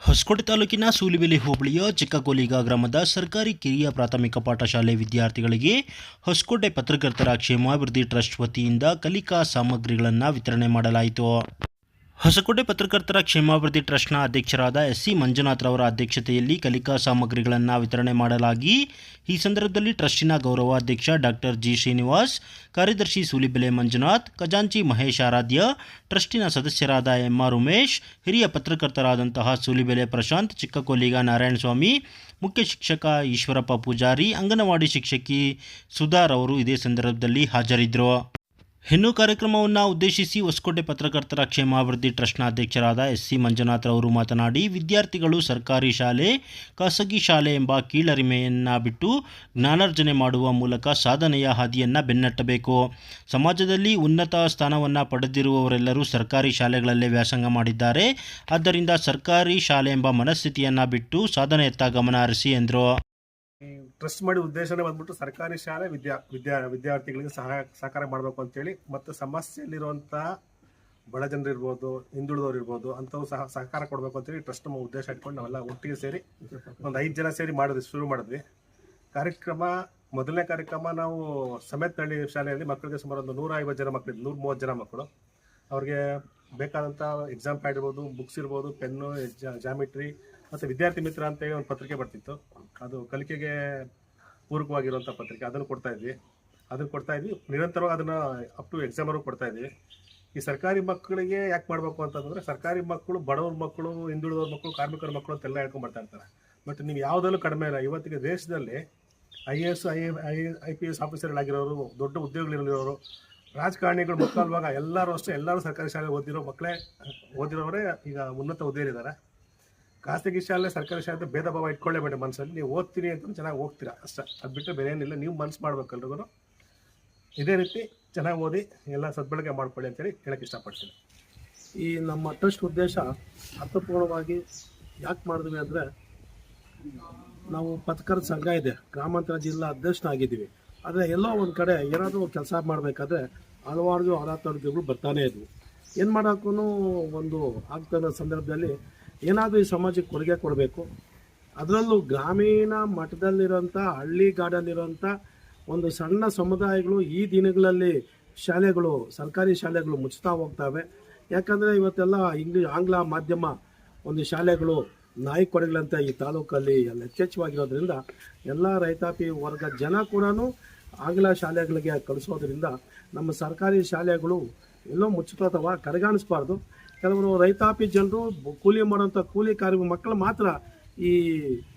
ಹೊಸಕೋಟೆ ತಾಲೂಕಿನ ಸೂಲಿಬೆಲೆ ಹೋಬಳಿಯ ಚಿಕ್ಕಕೋಲಿಗ ಗ್ರಾಮದ ಸರ್ಕಾರಿ ಕಿರಿಯ ಪ್ರಾಥಮಿಕ ಪಾಠಶಾಲೆ ವಿದ್ಯಾರ್ಥಿಗಳಿಗೆ ಹೊಸಕೋಟೆ ಪತ್ರಕರ್ತರ ಕ್ಷೇಮಾಭಿವೃದ್ಧಿ ಟ್ರಸ್ಟ್ ವತಿಯಿಂದ ಕಲಿಕಾ ಸಾಮಗ್ರಿಗಳನ್ನು ವಿತರಣೆ ಮಾಡಲಾಯಿತು. ಹೊಸಕೋಟೆ ಪತ್ರಕರ್ತರ ಕ್ಷೇಮಾಭಿವೃದ್ಧಿ ಟ್ರಸ್ಟ್ನ ಅಧ್ಯಕ್ಷರಾದ ಎಸ್ ಸಿ ಮಂಜುನಾಥ್ ರವರ ಅಧ್ಯಕ್ಷತೆಯಲ್ಲಿ ಕಲಿಕಾ ಸಾಮಗ್ರಿಗಳನ್ನು ವಿತರಣೆ ಮಾಡಲಾಗಿ, ಈ ಸಂದರ್ಭದಲ್ಲಿ ಟ್ರಸ್ಟಿನ ಗೌರವಾಧ್ಯಕ್ಷ ಡಾಕ್ಟರ್ ಜಿ ಶ್ರೀನಿವಾಸ್, ಕಾರ್ಯದರ್ಶಿ ಸೂಲಿಬೆಲೆ ಮಂಜುನಾಥ್, ಖಜಾಂಚಿ ಮಹೇಶ್ ಆರಾಧ್ಯ, ಟ್ರಸ್ಟಿನ ಸದಸ್ಯರಾದ ಎಂ ಆರ್ ಉಮೇಶ್, ಹಿರಿಯ ಪತ್ರಕರ್ತರಾದಂತಹ ಸೂಲಿಬೆಲೆ ಪ್ರಶಾಂತ್, ಚಿಕ್ಕಕೊಲ್ಲಿಗ ನಾರಾಯಣಸ್ವಾಮಿ, ಮುಖ್ಯ ಶಿಕ್ಷಕ ಈಶ್ವರಪ್ಪ ಪೂಜಾರಿ, ಅಂಗನವಾಡಿ ಶಿಕ್ಷಕಿ ಸುಧಾರ್ ಅವರು ಇದೇ ಸಂದರ್ಭದಲ್ಲಿ ಹಾಜರಿದ್ದರು ಇನ್ನು ಕಾರ್ಯಕ್ರಮವನ್ನು ಉದ್ದೇಶಿಸಿ ಹೊಸಕೋಟೆ ಪತ್ರಕರ್ತರ ಕ್ಷೇಮಾಭಿವೃದ್ಧಿ ಟ್ರಸ್ಟ್ನ ಅಧ್ಯಕ್ಷರಾದ ಎಸ್ ಸಿ ಮಂಜುನಾಥ್ ರವರು ಮಾತನಾಡಿ, ವಿದ್ಯಾರ್ಥಿಗಳು ಸರ್ಕಾರಿ ಶಾಲೆ, ಖಾಸಗಿ ಶಾಲೆ ಎಂಬ ಕೀಳರಿಮೆಯನ್ನು ಬಿಟ್ಟು ಜ್ಞಾನಾರ್ಜನೆ ಮಾಡುವ ಮೂಲಕ ಸಾಧನೆಯ ಹಾದಿಯನ್ನು ಬೆನ್ನಟ್ಟಬೇಕು. ಸಮಾಜದಲ್ಲಿ ಉನ್ನತ ಸ್ಥಾನವನ್ನು ಪಡೆದಿರುವವರೆಲ್ಲರೂ ಸರ್ಕಾರಿ ಶಾಲೆಗಳಲ್ಲೇ ವ್ಯಾಸಂಗ ಮಾಡಿದ್ದಾರೆ. ಆದ್ದರಿಂದ ಸರ್ಕಾರಿ ಶಾಲೆ ಎಂಬ ಮನಸ್ಥಿತಿಯನ್ನು ಬಿಟ್ಟು ಸಾಧನೆಯತ್ತ ಗಮನ ಹರಿಸಿ ಎಂದರು. ಟ್ರಸ್ಟ್ ಮಾಡಿ ಉದ್ದೇಶನೇ ಬಂದ್ಬಿಟ್ಟು ಸರ್ಕಾರಿ ಶಾಲೆ ವಿದ್ಯಾ ವಿದ್ಯಾ, ವಿದ್ಯಾರ್ಥಿಗಳಿಗೆ ಸಹಾಯ ಸಹಕಾರ ಮಾಡಬೇಕು ಅಂತೇಳಿ ಮತ್ತು ಸಮಸ್ಯೆಯಲ್ಲಿರುವಂಥ ಬಡ ಜನರು ಇರ್ಬೋದು, ಹಿಂದುಳಿದವ್ರು ಇರ್ಬೋದು ಅಂಥವು ಸಹ ಸಹಕಾರ ಕೊಡಬೇಕು ಅಂತೇಳಿ ಟ್ರಸ್ಟ್ ನಮ್ಮ ಉದ್ದೇಶ ಇಟ್ಕೊಂಡು ನಾವೆಲ್ಲ ಒಟ್ಟಿಗೆ ಸೇರಿ ಒಂದು ಐದು ಜನ ಸೇರಿ ಮಾಡಿದ್ವಿ, ಶುರು ಮಾಡಿದ್ವಿ. ಕಾರ್ಯಕ್ರಮ, ಮೊದಲನೇ ಕಾರ್ಯಕ್ರಮ ನಾವು ಸಮೇತನಹಳ್ಳಿ ಶಾಲೆಯಲ್ಲಿ ಮಕ್ಕಳಿಗೆ ಸುಮಾರು ಒಂದು ನೂರ ಐವತ್ತು ಜನ ಮಕ್ಕಳಿದ್ದು ನೂರ ಮೂವತ್ತು ಜನ ಮಕ್ಕಳು. ಅವ್ರಿಗೆ ಬೇಕಾದಂಥ ಎಕ್ಸಾಮ್ ಪ್ಯಾಡ್ ಇರ್ಬೋದು ಬುಕ್ಸ್ ಇರ್ಬೋದು, ಪೆನ್ನು ಜಾಮಿಟ್ರಿ ಮತ್ತು ವಿದ್ಯಾರ್ಥಿ ಮಿತ್ರ ಅಂತೇಳಿ ಒಂದು ಪತ್ರಿಕೆ ಬರ್ತಿತ್ತು. ಅದು ಕಲಿಕೆಗೆ ಪೂರಕವಾಗಿರುವಂಥ ಪತ್ರಿಕೆ. ಅದನ್ನು ಕೊಡ್ತಾ ಇದ್ವಿ. ಅದನ್ನು ಕೊಡ್ತಾ ಇದ್ವಿ. ನಿರಂತರವಾಗಿ ಅದನ್ನು ಅಪ್ ಟು ಎಕ್ಸಾಮ್ವರೆಗೂ ಕೊಡ್ತಾ ಇದ್ವಿ. ಈ ಸರ್ಕಾರಿ ಮಕ್ಕಳಿಗೆ ಯಾಕೆ ಮಾಡಬೇಕು ಅಂತಂದ್ರೆ ಸರ್ಕಾರಿ ಮಕ್ಕಳು, ಬಡವ್ರ ಮಕ್ಕಳು, ಹಿಂದುಳಿದವ್ರ ಮಕ್ಕಳು, ಕಾರ್ಮಿಕರ ಮಕ್ಕಳು ಅಂತೆಲ್ಲ ಹೇಳ್ಕೊಂಡು ಬರ್ತಾ ಇರ್ತಾರೆ. ಬಟ್ ನೀವು ಯಾವುದಲ್ಲೂ ಕಡಿಮೆ ಇಲ್ಲ. ಇವತ್ತಿಗೆ ದೇಶದಲ್ಲಿ I A S I I P S ಆಫೀಸರ್ಗಳಾಗಿರೋರು ದೊಡ್ಡ ಉದ್ಯೋಗಗಳಿರೋರು, ರಾಜಕಾರಣಿಗಳು ಮಕ್ಕಳವಾಗ ಎಲ್ಲರೂ ಅಷ್ಟೇ ಎಲ್ಲರೂ ಸರ್ಕಾರಿ ಶಾಲೆ ಓದಿರೋ ಮಕ್ಕಳೇ ಓದಿರೋರೇ ಈಗ ಉನ್ನತ ಹುದ್ದೆಯಲ್ಲಿದ್ದಾರೆ. ಖಾಸಗಿ ಶಾಲೆ, ಸರ್ಕಾರಿ ಶಾಲೆ ಭೇದ ಭಾವ ಇಟ್ಕೊಳ್ಳೇಬೇಡಿ ಮನಸ್ಸಲ್ಲಿ ನೀವು ಓದ್ತೀನಿ ಅಂತ ಚೆನ್ನಾಗಿ ಹೋಗ್ತೀರಾ ಅಷ್ಟೇ. ಅದು ಬಿಟ್ಟರೆ ಬೇರೆ ಏನಿಲ್ಲ. ನೀವು ಮನಸ್ಸು ಮಾಡ್ಬೇಕು ಎಲ್ರಿಗೂ ಇದೇ ರೀತಿ ಚೆನ್ನಾಗಿ ಓದಿ, ಎಲ್ಲ ಸದ್ಬಳಕೆ ಮಾಡ್ಕೊಳ್ಳಿ ಅಂತೇಳಿ ಹೇಳಕ್ಕೆ ಇಷ್ಟಪಡ್ತೀನಿ. ಈ ನಮ್ಮ ಟ್ರಸ್ಟ್ ಉದ್ದೇಶ ಅರ್ಥಪೂರ್ಣವಾಗಿ ಯಾಕೆ ಮಾಡಿದ್ವಿ ಅಂದರೆ, ನಾವು ಪತ್ರಕರ್ತ ಸಂಘ ಇದೆ. ಗ್ರಾಮಾಂತರ ಜಿಲ್ಲಾ ಅಧ್ಯಕ್ಷನಾಗಿದ್ದೀವಿ. ಆದರೆ ಎಲ್ಲೋ ಒಂದು ಕಡೆ ಏನಾದರೂ ಕೆಲಸ ಮಾಡಬೇಕಾದ್ರೆ ಹಲವಾರು ಅನಾಥಾರೋಗ್ಯಗಳು ಬರ್ತಾನೆ ಇದ್ವು. ಏನು ಮಾಡೋಕ್ಕೂ ಒಂದು ಆಗ್ತಾನ ಸಂದರ್ಭದಲ್ಲಿ ಏನಾದರೂ ಈ ಸಮಾಜಕ್ಕೆ ಕೊಡುಗೆ ಕೊಡಬೇಕು. ಅದರಲ್ಲೂ ಗ್ರಾಮೀಣ ಮಟ್ಟದಲ್ಲಿರೋಂಥ ಹಳ್ಳಿಗಾಡಲ್ಲಿರೋಂಥ ಒಂದು ಸಣ್ಣ ಸಮುದಾಯಗಳು ಈ ದಿನಗಳಲ್ಲಿ ಶಾಲೆಗಳು, ಸರ್ಕಾರಿ ಶಾಲೆಗಳು ಮುಚ್ಚುತ್ತಾ ಹೋಗ್ತವೆ. ಯಾಕಂದರೆ ಇವತ್ತೆಲ್ಲ ಇಂಗ್ಲೀಷ್ ಆಂಗ್ಲ ಮಾಧ್ಯಮ ಒಂದು ಶಾಲೆಗಳು ನಾಯಿ ಕೊಡೆಗಳಂತ ಈ ತಾಲೂಕಲ್ಲಿ ಎಲ್ಲ ಯಥೇಚ್ಛವಾಗಿರೋದ್ರಿಂದ ಎಲ್ಲ ರೈತಾಪಿ ವರ್ಗ ಜನ ಕೂಡ ಆಂಗ್ಲ ಶಾಲೆಗಳಿಗೆ ಕಳಿಸೋದ್ರಿಂದ ನಮ್ಮ ಸರ್ಕಾರಿ ಶಾಲೆಗಳು ಎಲ್ಲೋ ಮುಚ್ಚುತ್ತವ ಕಡೆಗಾಣಿಸ್ಬಾರ್ದು ಕೆಲವರು ರೈತಾಪಿ ಜನರು ಕೂಲಿ ಮಾಡುವಂಥ ಕೂಲಿ ಕಾರ್ಮಿಕ ಮಕ್ಕಳು ಮಾತ್ರ ಈ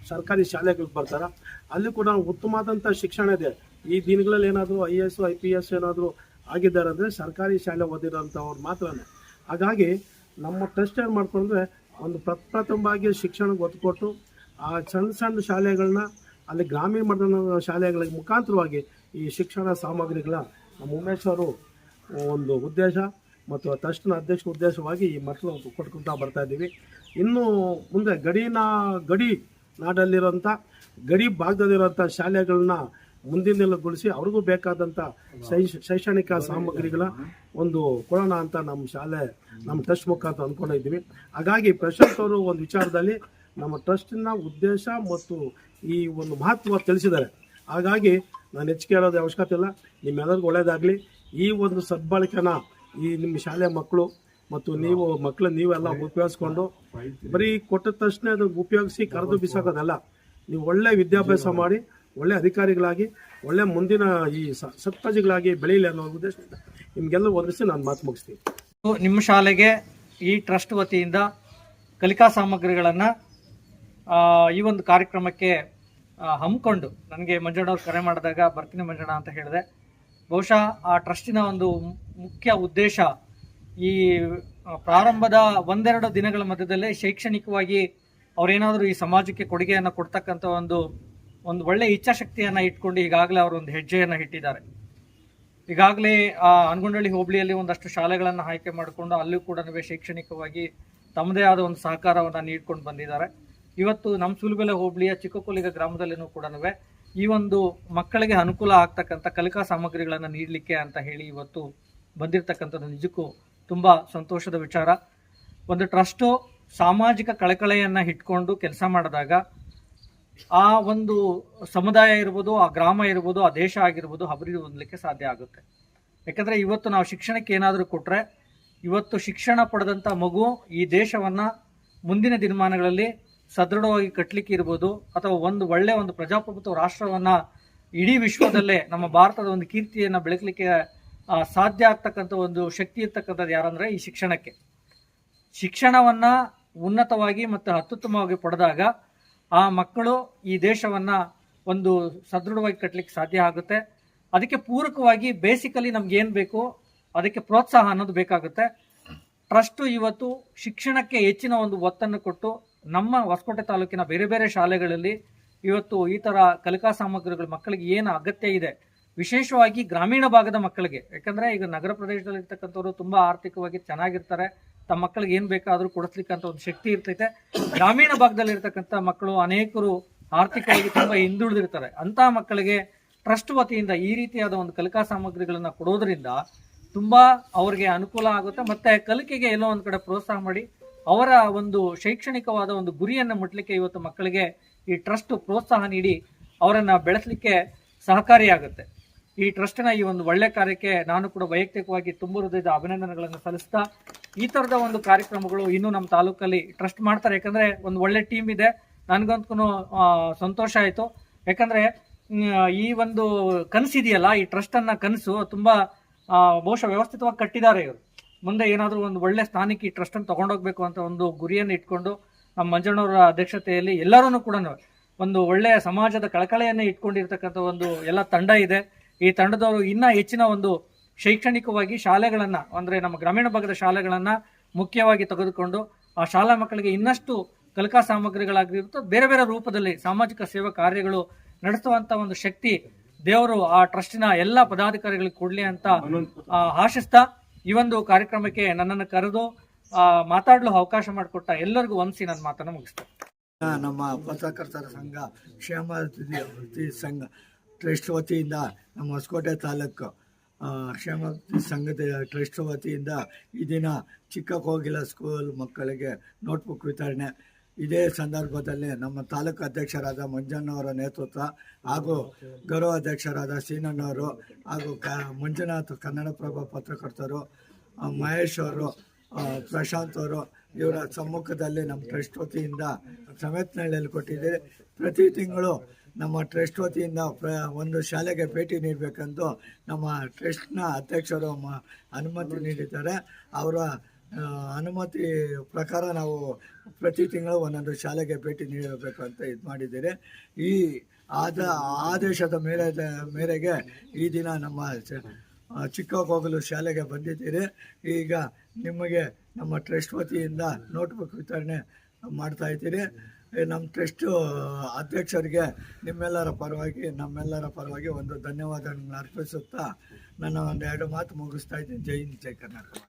ಸರ್ಕಾರಿ ಶಾಲೆಗಳಿಗೆ ಬರ್ತಾರೆ. ಅಲ್ಲಿ ಕೂಡ ಉತ್ತಮವಾದಂಥ ಶಿಕ್ಷಣ ಇದೆ. ಈ ದಿನಗಳಲ್ಲಿ ಏನಾದರೂ I A S, I P S ಏನಾದರೂ ಆಗಿದ್ದಾರೆ ಅಂದರೆ ಸರ್ಕಾರಿ ಶಾಲೆ ಓದಿರೋಂಥವ್ರು ಮಾತ್ರನೇ. ಹಾಗಾಗಿ ನಮ್ಮ ಟ್ರಸ್ಟ್ ಏನು ಮಾಡ್ಕೊಂಡ್ರೆ ಒಂದು ಪ್ರಪ್ರಥಮವಾಗಿ ಶಿಕ್ಷಣಕ್ಕೆ ಒತ್ತು ಕೊಟ್ಟು ಆ ಸಣ್ಣ ಸಣ್ಣ ಶಾಲೆಗಳನ್ನ ಅಲ್ಲಿ ಗ್ರಾಮೀಣ ಮಟ್ಟದ ಶಾಲೆಗಳಿಗೆ ಮುಖಾಂತರವಾಗಿ ಈ ಶಿಕ್ಷಣ ಸಾಮಗ್ರಿಗಳ ನಮ್ಮ ಉಮೇಶ್ ಅವರು ಒಂದು ಉದ್ದೇಶ ಮತ್ತು ಟ್ರಸ್ಟ್ನ ಅಧ್ಯಕ್ಷ ಉದ್ದೇಶವಾಗಿ ಈ ಮಕ್ಕಳು ಕೊಟ್ಕೊಳ್ತಾ ಬರ್ತಾ ಇದ್ದೀವಿ. ಇನ್ನು ಮುಂದೆ ಗಡಿನ, ಗಡಿ ನಾಡಲ್ಲಿರೋಂಥ ಗಡಿ ಭಾಗದಲ್ಲಿರೋಂಥ ಶಾಲೆಗಳನ್ನ ಮುಂದಿನಗೊಳಿಸಿ ಅವ್ರಿಗೂ ಬೇಕಾದಂಥ ಶೈಕ್ಷಣಿಕ ಸಾಮಗ್ರಿಗಳ ಒಂದು ಕೊಡೋಣ ಅಂತ ನಮ್ಮ ಶಾಲೆ, ನಮ್ಮ ಟ್ರಸ್ಟ್ ಮುಖಾಂತರ ಅಂದ್ಕೊಂಡಿದ್ದೀವಿ ಹಾಗಾಗಿ ಪ್ರಶಾಂತ್ ಅವರು ಒಂದು ವಿಚಾರದಲ್ಲಿ ನಮ್ಮ ಟ್ರಸ್ಟಿನ ಉದ್ದೇಶ ಮತ್ತು ಈ ಒಂದು ಮಹತ್ವ ತಿಳಿಸಿದ್ದಾರೆ. ಹಾಗಾಗಿ ನಾನು ಹೆಚ್ಚು ಹೇಳೋದು ಅವಶ್ಯಕತೆ ಇಲ್ಲ. ನಿಮ್ಮೆಲ್ಲರಿಗೂ ಒಳ್ಳೆಯದಾಗಲಿ ಈ ಒಂದು ಸದ್ಬಳಕೆನ ಈ ನಿಮ್ಮ ಶಾಲೆ ಮಕ್ಕಳು ಮತ್ತು ನೀವು ಮಕ್ಕಳು ನೀವೆಲ್ಲ ಉಪಯೋಗಿಸ್ಕೊಂಡು ಬರೀ ಕೊಟ್ಟ ತಕ್ಷಣ ಅದು ಉಪಯೋಗಿಸಿ ಕರೆದು ಬಿಸಾಕೋದಲ್ಲ. ನೀವು ಒಳ್ಳೆ ವಿದ್ಯಾಭ್ಯಾಸ ಮಾಡಿ, ಒಳ್ಳೆ ಅಧಿಕಾರಿಗಳಾಗಿ, ಒಳ್ಳೆ ಮುಂದಿನ ಈ ಸ- ಬೆಳೆಯಲಿ ಬೆಳೀಲಿ ಅನ್ನೋ ಉದ್ದೇಶದಿಂದ ನಿಮಗೆಲ್ಲ ಒದಗಿಸಿ ನಾನು ಮಾತು ಮುಗಿಸ್ತೀನಿ. ನಿಮ್ಮ ಶಾಲೆಗೆ ಈ ಟ್ರಸ್ಟ್ ವತಿಯಿಂದ ಕಲಿಕಾ ಸಾಮಗ್ರಿಗಳನ್ನು ಈ ಒಂದು ಕಾರ್ಯಕ್ರಮಕ್ಕೆ ಹಮ್ಮಿಕೊಂಡು, ನನಗೆ ಮಂಜಣ್ಣವ್ರು ಕರೆ ಮಾಡಿದಾಗ ಬರ್ತೀನಿ ಮಂಜಣ್ಣ ಅಂತ ಹೇಳಿದೆ. ಬಹುಶಃ ಆ ಟ್ರಸ್ಟಿನ ಒಂದು ಮುಖ್ಯ ಉದ್ದೇಶ ಈ ಪ್ರಾರಂಭದ ಒಂದೆರಡು ದಿನಗಳ ಮಧ್ಯದಲ್ಲೇ ಶೈಕ್ಷಣಿಕವಾಗಿ ಅವರೇನಾದರೂ ಈ ಸಮಾಜಕ್ಕೆ ಕೊಡುಗೆಯನ್ನು ಕೊಡ್ತಕ್ಕಂಥ ಒಂದು ಒಂದು ಒಳ್ಳೆಯ ಇಚ್ಛಾಶಕ್ತಿಯನ್ನು ಇಟ್ಕೊಂಡು ಈಗಾಗಲೇ ಅವರು ಒಂದು ಹೆಜ್ಜೆಯನ್ನು ಇಟ್ಟಿದ್ದಾರೆ. ಈಗಾಗಲೇ ಆ ಅನ್ಗೊಂಡಳ್ಳಿ ಹೋಬಳಿಯಲ್ಲಿ ಒಂದಷ್ಟು ಶಾಲೆಗಳನ್ನು ಆಯ್ಕೆ ಮಾಡಿಕೊಂಡು ಅಲ್ಲೂ ಕೂಡ ಶೈಕ್ಷಣಿಕವಾಗಿ ತಮ್ಮದೇ ಆದ ಒಂದು ಸಹಕಾರವನ್ನು ನೀಡ್ಕೊಂಡು ಬಂದಿದ್ದಾರೆ. ಇವತ್ತು ನಮ್ಮ ಸುಲಬೆಲೆ ಹೋಬಳಿಯ ಚಿಕ್ಕಕೊಲಿಗ ಗ್ರಾಮದಲ್ಲಿನೂ ಕೂಡ ಈ ಒಂದು ಮಕ್ಕಳಿಗೆ ಅನುಕೂಲ ಆಗ್ತಕ್ಕಂಥ ಕಲಿಕಾ ಸಾಮಗ್ರಿಗಳನ್ನು ನೀಡಲಿಕ್ಕೆ ಅಂತ ಹೇಳಿ ಇವತ್ತು ಬಂದಿರತಕ್ಕಂಥದ್ದು ನಿಜಕ್ಕೂ ತುಂಬ ಸಂತೋಷದ ವಿಚಾರ. ಒಂದು ಟ್ರಸ್ಟು ಸಾಮಾಜಿಕ ಕಳಕಳೆಯನ್ನು ಇಟ್ಕೊಂಡು ಕೆಲಸ ಮಾಡಿದಾಗ ಆ ಒಂದು ಸಮುದಾಯ ಇರ್ಬೋದು, ಆ ಗ್ರಾಮ ಇರ್ಬೋದು, ಆ ದೇಶ ಆಗಿರ್ಬೋದು ಅಭಿವೃದ್ಧಿ ಹೊಂದಲಿಕ್ಕೆ ಸಾಧ್ಯ ಆಗುತ್ತೆ. ಯಾಕಂದರೆ ಇವತ್ತು ನಾವು ಶಿಕ್ಷಣಕ್ಕೆ ಏನಾದರೂ ಕೊಟ್ಟರೆ ಇವತ್ತು ಶಿಕ್ಷಣ ಪಡೆದಂಥ ಮಗು ಈ ದೇಶವನ್ನು ಮುಂದಿನ ದಿನಮಾನಗಳಲ್ಲಿ ಸದೃಢವಾಗಿ ಕಟ್ಟಲಿಕ್ಕೆ ಇರ್ಬೋದು ಅಥವಾ ಒಂದು ಒಳ್ಳೆ ಒಂದು ಪ್ರಜಾಪ್ರಭುತ್ವ ರಾಷ್ಟ್ರವನ್ನ ಇಡೀ ವಿಶ್ವದಲ್ಲೇ ನಮ್ಮ ಭಾರತದ ಒಂದು ಕೀರ್ತಿಯನ್ನು ಬೆಳಕಲಿಕ್ಕೆ ಸಾಧ್ಯ ಆಗ್ತಕ್ಕಂಥ ಒಂದು ಶಕ್ತಿ ಇರ್ತಕ್ಕಂಥದ್ದು ಯಾರಂದರೆ ಈ ಶಿಕ್ಷಣಕ್ಕೆ. ಶಿಕ್ಷಣವನ್ನ ಉನ್ನತವಾಗಿ ಮತ್ತು ಅತ್ಯುತ್ತಮವಾಗಿ ಪಡೆದಾಗ ಆ ಮಕ್ಕಳು ಈ ದೇಶವನ್ನ ಒಂದು ಸದೃಢವಾಗಿ ಕಟ್ಟಲಿಕ್ಕೆ ಸಾಧ್ಯ ಆಗುತ್ತೆ. ಅದಕ್ಕೆ ಪೂರಕವಾಗಿ ಬೇಸಿಕಲಿ ನಮ್ಗೆ ಏನು ಬೇಕು, ಅದಕ್ಕೆ ಪ್ರೋತ್ಸಾಹ ಅನ್ನೋದು ಬೇಕಾಗುತ್ತೆ. ಟ್ರಸ್ಟು ಇವತ್ತು ಶಿಕ್ಷಣಕ್ಕೆ ಹೆಚ್ಚಿನ ಒಂದು ಒತ್ತನ್ನು ಕೊಟ್ಟು ನಮ್ಮ ಹೊಸಕೋಟೆ ತಾಲೂಕಿನ ಬೇರೆ ಬೇರೆ ಶಾಲೆಗಳಲ್ಲಿ ಇವತ್ತು ಈ ಥರ ಕಲಿಕಾ ಸಾಮಗ್ರಿಗಳು ಮಕ್ಕಳಿಗೆ ಏನು ಅಗತ್ಯ ಇದೆ, ವಿಶೇಷವಾಗಿ ಗ್ರಾಮೀಣ ಭಾಗದ ಮಕ್ಕಳಿಗೆ. ಯಾಕಂದರೆ ಈಗ ನಗರ ಪ್ರದೇಶದಲ್ಲಿ ಇರ್ತಕ್ಕಂಥವ್ರು ತುಂಬಾ ಆರ್ಥಿಕವಾಗಿ ಚೆನ್ನಾಗಿರ್ತಾರೆ, ತಮ್ಮ ಮಕ್ಕಳಿಗೆ ಏನು ಬೇಕಾದರೂ ಕೊಡಿಸ್ಲಿಕ್ಕಂಥ ಒಂದು ಶಕ್ತಿ ಇರ್ತೈತೆ. ಗ್ರಾಮೀಣ ಭಾಗದಲ್ಲಿ ಇರ್ತಕ್ಕಂಥ ಮಕ್ಕಳು ಅನೇಕರು ಆರ್ಥಿಕವಾಗಿ ತುಂಬ ಹಿಂದುಳಿದಿರ್ತಾರೆ. ಅಂಥ ಮಕ್ಕಳಿಗೆ ಟ್ರಸ್ಟ್ ವತಿಯಿಂದ ಈ ರೀತಿಯಾದ ಒಂದು ಕಲಿಕಾ ಸಾಮಗ್ರಿಗಳನ್ನು ಕೊಡೋದ್ರಿಂದ ತುಂಬ ಅವ್ರಿಗೆ ಅನುಕೂಲ ಆಗುತ್ತೆ. ಮತ್ತು ಕಲಿಕೆಗೆ ಎಲ್ಲೋ ಒಂದು ಕಡೆ ಪ್ರೋತ್ಸಾಹ ಮಾಡಿ ಅವರ ಒಂದು ಶೈಕ್ಷಣಿಕವಾದ ಒಂದು ಗುರಿಯನ್ನು ಮುಟ್ಲಿಕ್ಕೆ ಇವತ್ತು ಮಕ್ಕಳಿಗೆ ಈ ಟ್ರಸ್ಟ್ ಪ್ರೋತ್ಸಾಹ ನೀಡಿ ಅವರನ್ನು ಬೆಳೆಸಲಿಕ್ಕೆ ಸಹಕಾರಿಯಾಗುತ್ತೆ. ಈ ಟ್ರಸ್ಟ್ನ ಈ ಒಂದು ಒಳ್ಳೆ ಕಾರ್ಯಕ್ಕೆ ನಾನು ಕೂಡ ವೈಯಕ್ತಿಕವಾಗಿ ತುಂಬ ಹೃದಯದ ಅಭಿನಂದನೆಗಳನ್ನು ಸಲ್ಲಿಸ್ತಾ, ಈ ಥರದ ಒಂದು ಕಾರ್ಯಕ್ರಮಗಳು ಇನ್ನೂ ನಮ್ಮ ತಾಲೂಕಲ್ಲಿ ಟ್ರಸ್ಟ್ ಮಾಡ್ತಾರೆ. ಯಾಕಂದರೆ ಒಂದು ಒಳ್ಳೆ ಟೀಮ್ ಇದೆ. ನನಗಂತೂ ಸಂತೋಷ ಆಯಿತು. ಯಾಕಂದರೆ ಈ ಒಂದು ಕನಸಿದೆಯಲ್ಲ, ಈ ಟ್ರಸ್ಟನ್ನು ಕನಸು ತುಂಬ ಬಹುಶಃ ವ್ಯವಸ್ಥಿತವಾಗಿ ಕಟ್ಟಿದ್ದಾರೆ ಇವರು. ಮುಂದೆ ಏನಾದರೂ ಒಂದು ಒಳ್ಳೆ ಸ್ಥಾನಕ್ಕೆ ಈ ಟ್ರಸ್ಟ್ ಅನ್ನು ತಗೊಂಡೋಗ್ಬೇಕು ಅಂತ ಒಂದು ಗುರಿಯನ್ನು ಇಟ್ಕೊಂಡು ನಮ್ಮ ಮಂಜಣ್ಣವರ ಅಧ್ಯಕ್ಷತೆಯಲ್ಲಿ ಎಲ್ಲರೂ ಕೂಡ ಒಂದು ಒಳ್ಳೆಯ ಸಮಾಜದ ಕಳಕಳೆಯನ್ನು ಇಟ್ಕೊಂಡಿರ್ತಕ್ಕಂಥ ಒಂದು ಎಲ್ಲ ತಂಡ ಇದೆ. ಈ ತಂಡದವರು ಇನ್ನ ಹೆಚ್ಚಿನ ಒಂದು ಶೈಕ್ಷಣಿಕವಾಗಿ ಶಾಲೆಗಳನ್ನು ಅಂದರೆ ನಮ್ಮ ಗ್ರಾಮೀಣ ಭಾಗದ ಶಾಲೆಗಳನ್ನು ಮುಖ್ಯವಾಗಿ ತೆಗೆದುಕೊಂಡು ಆ ಶಾಲಾ ಮಕ್ಕಳಿಗೆ ಇನ್ನಷ್ಟು ಕಲಿಕಾ ಸಾಮಗ್ರಿಗಳಾಗಿರುತ್ತೆ ಬೇರೆ ಬೇರೆ ರೂಪದಲ್ಲಿ ಸಾಮಾಜಿಕ ಸೇವಾ ಕಾರ್ಯಗಳು ನಡೆಸುವಂಥ ಒಂದು ಶಕ್ತಿ ದೇವರು ಆ ಟ್ರಸ್ಟಿನ ಎಲ್ಲ ಪದಾಧಿಕಾರಿಗಳಿಗೆ ಕೊಡಲಿ ಅಂತ ಆಶಿಸ್ತಾ ಈ ಒಂದು ಕಾರ್ಯಕ್ರಮಕ್ಕೆ ನನ್ನನ್ನು ಕರೆದು ಮಾತಾಡಲು ಅವಕಾಶ ಮಾಡಿಕೊಟ್ಟ ಎಲ್ಲರಿಗೂ ಒಂದ್ಸಿ ನನ್ನ ಮಾತನ್ನು ಮುಗಿಸ್ತೇನೆ. ನಮ್ಮ ಪತ್ರಕರ್ತರ ಸಂಘ, ಕ್ಷೇಮ ಸಂಘ, ಟ್ರಸ್ಟ್ ವತಿಯಿಂದ ನಮ್ಮ ಹೊಸಕೋಟೆ ತಾಲೂಕು ಕ್ಷೇಮ ಸಂಘದ ಟ್ರಸ್ಟ್ ವತಿಯಿಂದ ಈ ದಿನ ಚಿಕ್ಕ ಕೋಗಿಲ ಸ್ಕೂಲ್ ಮಕ್ಕಳಿಗೆ ನೋಟ್ಬುಕ್ ವಿತರಣೆ ಇದೇ ಸಂದರ್ಭದಲ್ಲಿ ನಮ್ಮ ತಾಲೂಕು ಅಧ್ಯಕ್ಷರಾದ ಮಂಜಣ್ಣವರ ನೇತೃತ್ವ ಹಾಗೂ ಗೌರವ ಅಧ್ಯಕ್ಷರಾದ ಸೀನಣ್ಣವರು ಹಾಗೂ ಕ ಮಂಜುನಾಥ್ ಕನ್ನಡಪ್ರಭ ಪತ್ರಕರ್ತರು ಮಹೇಶ್ ಅವರು ಪ್ರಶಾಂತ್ ಅವರು ಇವರ ಸಮ್ಮುಖದಲ್ಲಿ ನಮ್ಮ ಟ್ರಸ್ಟ್ ವತಿಯಿಂದ ಸಮೇತನಹಳ್ಳಿಯಲ್ಲಿ ಕೊಟ್ಟಿದ್ದೀರಿ ಪ್ರತಿ ತಿಂಗಳು ನಮ್ಮ ಟ್ರಸ್ಟ್ ವತಿಯಿಂದ ಪ್ರ, ಒಂದು ಶಾಲೆಗೆ ಭೇಟಿ ನೀಡಬೇಕೆಂದು ನಮ್ಮ ಟ್ರಸ್ಟ್ನ ಅಧ್ಯಕ್ಷರು ಮ, ಅನುಮತಿ ನೀಡಿದ್ದಾರೆ. ಅವರ ಅನುಮತಿ ಪ್ರಕಾರ ನಾವು ಪ್ರತಿ ತಿಂಗಳು ಒಂದೊಂದು ಶಾಲೆಗೆ ಭೇಟಿ ನೀಡಬೇಕು ಅಂತ ಇದು ಮಾಡಿದ್ದೀರಿ ಈ ಆದ, ಆದೇಶದ ಮೇಲೆ, ಮೇರೆಗೆ ಈ ದಿನ ನಮ್ಮ ಚ- ಚಿಕ್ಕ ಕೋಗಲು ಶಾಲೆಗೆ ಬಂದಿದ್ದೀರಿ. ಈಗ ನಿಮಗೆ ನಮ್ಮ ಟ್ರಸ್ಟ್ ವತಿಯಿಂದ ನೋಟ್ಬುಕ್ ವಿತರಣೆ ಮಾಡ್ತಾ ಇದ್ದೀರಿ. ನಮ್ಮ ಟ್ರಸ್ಟ್ ಅಧ್ಯಕ್ಷರಿಗೆ ನಿಮ್ಮೆಲ್ಲರ ಪರವಾಗಿ, ನಮ್ಮೆಲ್ಲರ ಪರವಾಗಿ ಒಂದು ಧನ್ಯವಾದಗಳನ್ನು ಅರ್ಪಿಸುತ್ತಾ ನನ್ನ ಒಂದು ಎರಡು ಮಾತು ಮುಗಿಸ್ತಾ ಇದ್ದೀನಿ. ಜೈ ಹಿಂದ್, ಜೈ ಕರ್ನಾಟಕ.